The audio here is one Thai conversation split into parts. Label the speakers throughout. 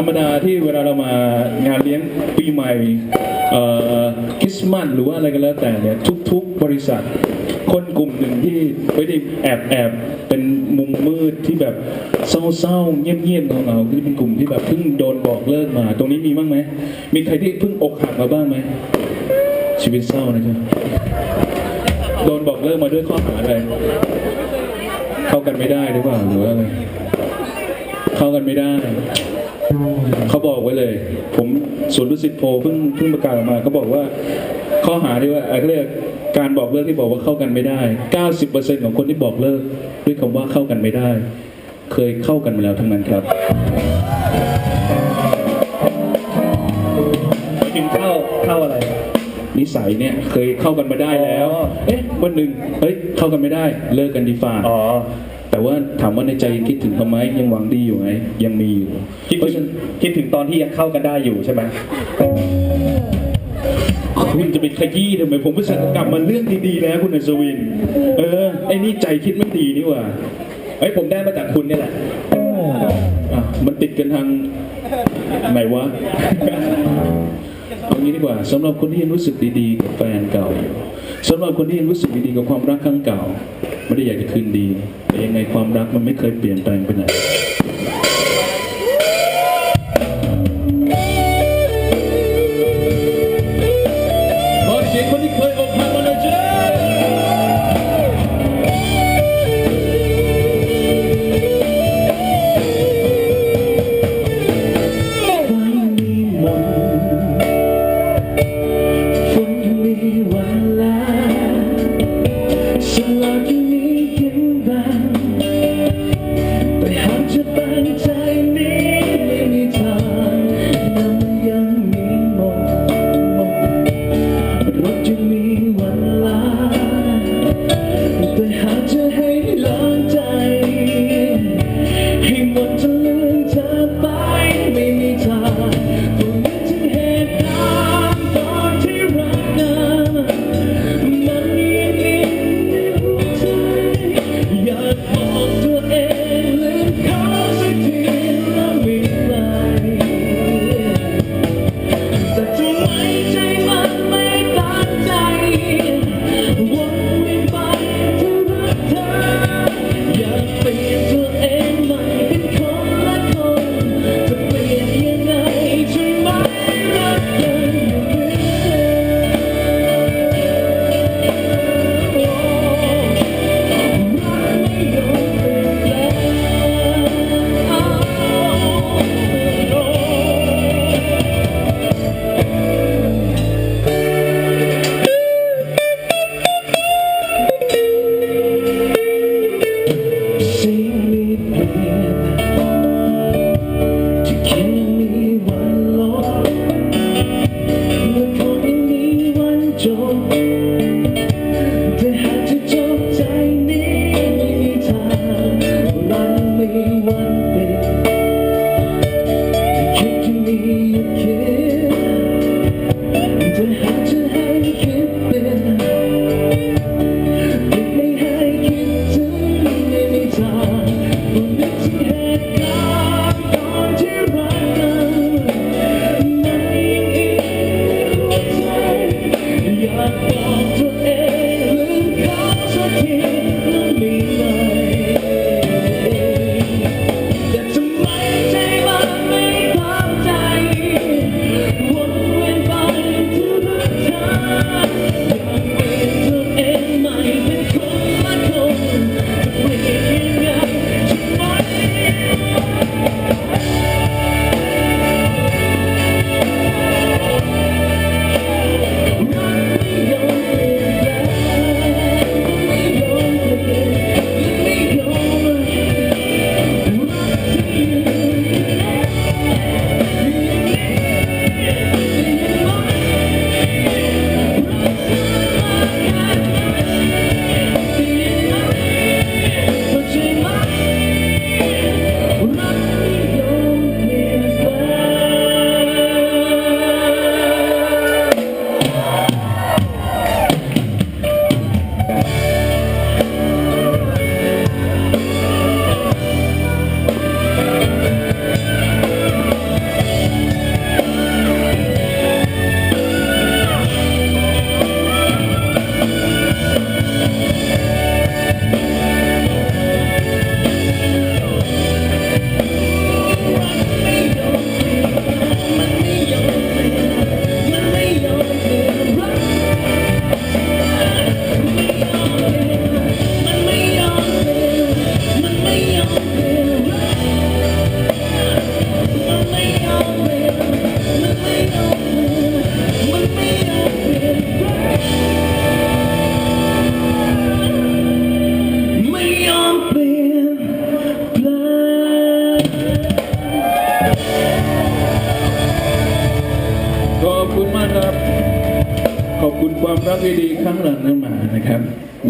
Speaker 1: ธรรมดาที่เวลาเรามางานเลี้ยงปีใหม่คริสต์มาสหรือว่าอะไรก็แล้วแต่เนี่ยทุก ๆ บริษัท คนกลุ่มหนึ่งที่ไม่ได้แอบแอบเป็นมุมมืดที่แบบเศร้าๆเงียบๆของเราที่เป็นกลุ่มที่แบบเพิ่งโดนบอกเลิกมา ตรงนี้มีบ้างไหมมีใครที่เพิ่งอกหักมาบ้างไหมชีวิตเศร้านะครับโดนบอกเลิกมาด้วยข้อหาอะไรเข้ากันไม่ได้หรือเปล่าหรือว่าอะไรเข้ากันไม่ได้ เขาบอกไว้เลย ผมศูนย์ดุสิตโพลเพิ่งเพิ่งประกาศออกมาเขาบอกว่าข้อหาที่ว่าอะไรเรียกการบอกเลิกที่บอกว่าเข้ากันไม่ได้ 90%ของคนที่บอกเลิกด้วยคำว่าเข้ากันไม่ได้ เคยเข้ากันมาแล้วทั้งนั้นครับ
Speaker 2: ถึงเข้าเข้าอะไร
Speaker 1: นิสัยเนี่ยเคยเข้ากันมาได้แล้ว
Speaker 2: อ๋อ
Speaker 1: เอ๊ะวันหนึ่งเฮ้ยเข้ากันไม่ได้ เลิกกันดีฝ่า
Speaker 2: อ๋อ
Speaker 1: แต่ว่าถามว่าในใจยังคิดถึงเขาไหมยังหวังดีอยู่ไหมยังมีอยู่
Speaker 2: คิด
Speaker 1: เพราะ
Speaker 2: ถึ
Speaker 1: ฉะ
Speaker 2: ง
Speaker 1: นั้น
Speaker 2: คิดถึงตอนที่ยังเข้ากันได้อยู่ใช่ไหม
Speaker 1: คุณจะไปขยี้ทำไมผมไปสั่งกลับมาเรื่องดีๆแล้วคุณอัศวิน เออไอ้นี่ใจคิดไม่ดีนี่หว่า
Speaker 2: เฮ้ยผมได้มาจากคุณนี่แหละ
Speaker 1: อะมันติดกันทางไหนวะเอางี้ดีกว่าสำหรับคนที่ยังรู้สึกดีๆกับแฟนเก่าอยู่สำหรับคนที่ยังรู้สึกดีๆกับความรักครั้งเก่า ไม่ได้อยากจะคืนดีแต่ยังไงความรักมันไม่เคยเปลี่ยนแปลงไปไหน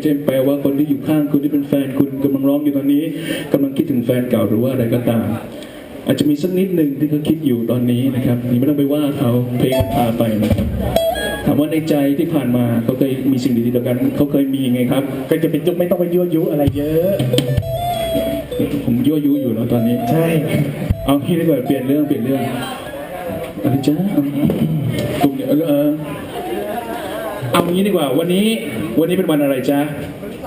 Speaker 1: ไม่ใช่แปลว่าคนที่อยู่ข้างคุณที่เป็นแฟนคุณกำลังร้องอยู่ตอนนี้กำลังคิดถึงแฟนเก่าหรือว่าอะไรก็ตาม อาจจะมีสักนิดหนึ่งที่เขาคิดอยู่ตอนนี้นะครับนี่ไม่ต้องไปว่าเขาเพลงมันพาไปนะครับถามว่าในใจที่ผ่านมาเขาเคยมีสิ่งดีๆต่อกันเขาเคยมีไงครับ
Speaker 2: ก็จะเป็นยุคไม่ต้องไปยั่วยุอะไรเยอะ
Speaker 1: ผมยั่วยุอยู่แล้วตอนนี้
Speaker 2: ใช่
Speaker 1: เอาที่ดีกว่าเปลี่ยนเรื่องเปลี่ยนเรื่องอะไรจ้าตรงเนี้ยเออ เออเอางี้ดีกว่า วันนี้วันนี้เป็นวันอะไรจ๊ะ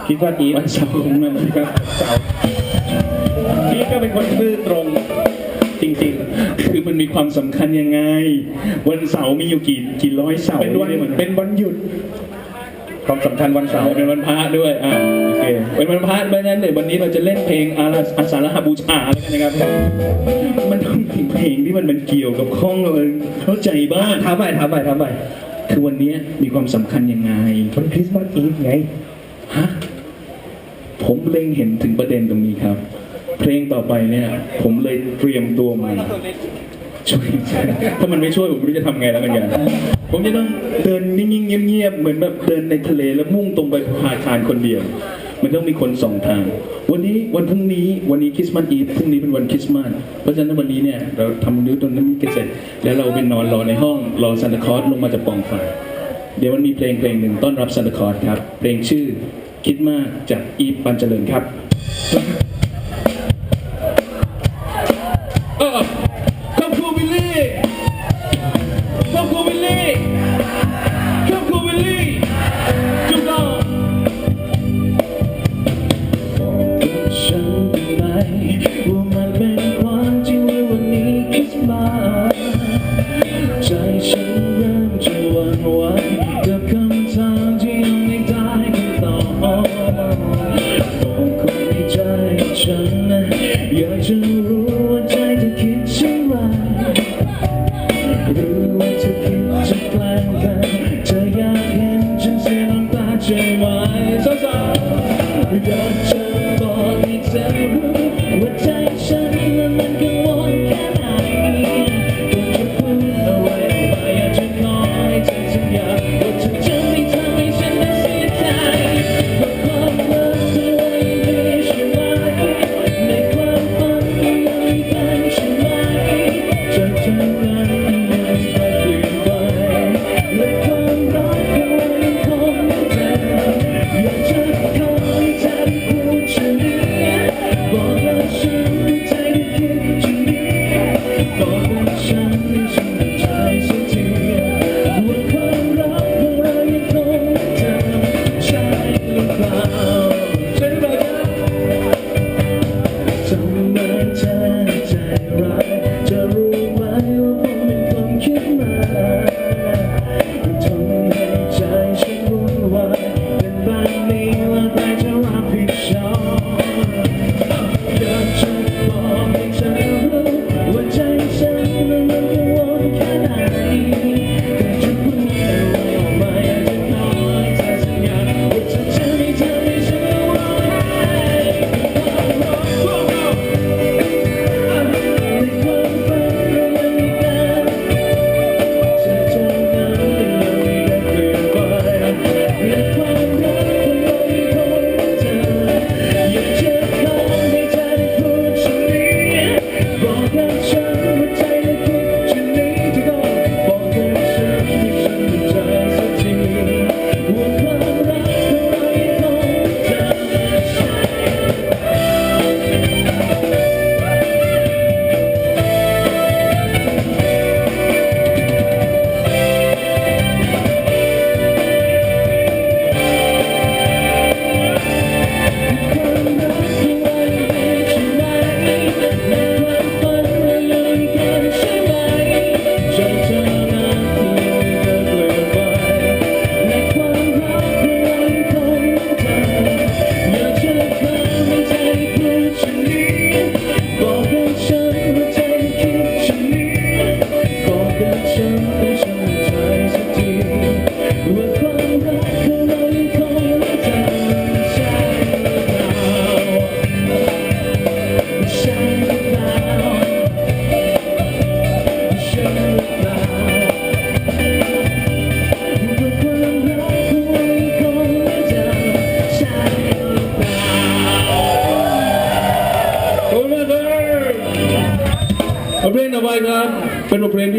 Speaker 2: คิดว่าอีฟ
Speaker 1: วันเสาร์ของมันนะครับ
Speaker 2: เสาร์พี่ก็เป็นคนซื่อตรงจริง
Speaker 1: คือมันมีความสำคัญยังไง วันเสาร์มีอยู่กี่กี่ร้อยเสา
Speaker 2: ๆ
Speaker 1: ร์
Speaker 2: เป็นวัน
Speaker 1: ไม่ได้หมือ
Speaker 2: เป็นวันหยุดความสำคัญวันเสา
Speaker 1: เสา
Speaker 2: ร์
Speaker 1: ร์เป็นวันพระด้วยอ่าโอเคเป็นวันพระเพราะฉะนั้นเดี๋ยววันนี้เราจะเล่นเพลงอาราอาสาฬหบูชาแล้วกันนะครับ มันต้องเป็นเพลงที่มันเป็นเกี่ยวกับข้องเลยเข้าใจบ้าง
Speaker 2: ถามใหม่ถามใหม่ถามใหม่
Speaker 1: คือ วันนี้มีความสำคัญยังไง
Speaker 2: วันคริสต์มาสอีฟไง
Speaker 1: ฮะผมเล็งเห็นถึงประเด็นตรงนี้ครับ เพลงต่อไปเนี่ย ผมเลยเตรียมตัวมาช่วยถ้ามันไม่ช่วยผมไม่รู้จะทำไงแล้วเหมือนกันผมจะต้องเดินนิ่งๆเงียบๆเหมือนแบบเดินในทะเลแล้วมุ่งตรงไปพาคารคนเดียว มันต้องมีคนสองทาง วันนี้วันพรุ่งนี้วันนี้คริสต์มาสอีฟพรุ่งนี้เป็นวันคริสต์มาสเพราะฉะนั้นวันนี้เนี่ยเราทำนิ้วตรงนั้นเสร็จ แล้วเราไปนอนรอในห้องรอซานตาคลอสลงมาจากปองไฟเดี๋ยวมันมีเพลงเพลงหนึ่งต้อนรับซานตาคลอสครับเพลงชื่อคิดมากจากอีฟปันเจริญครับ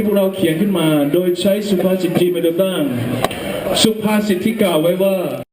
Speaker 1: พลงที่พวกเราเขียนขึ้นมา โดยใช้สุภาษิตจีนเป็นตัวตั้งสุภาษิตที่กล่าวไว้ว่า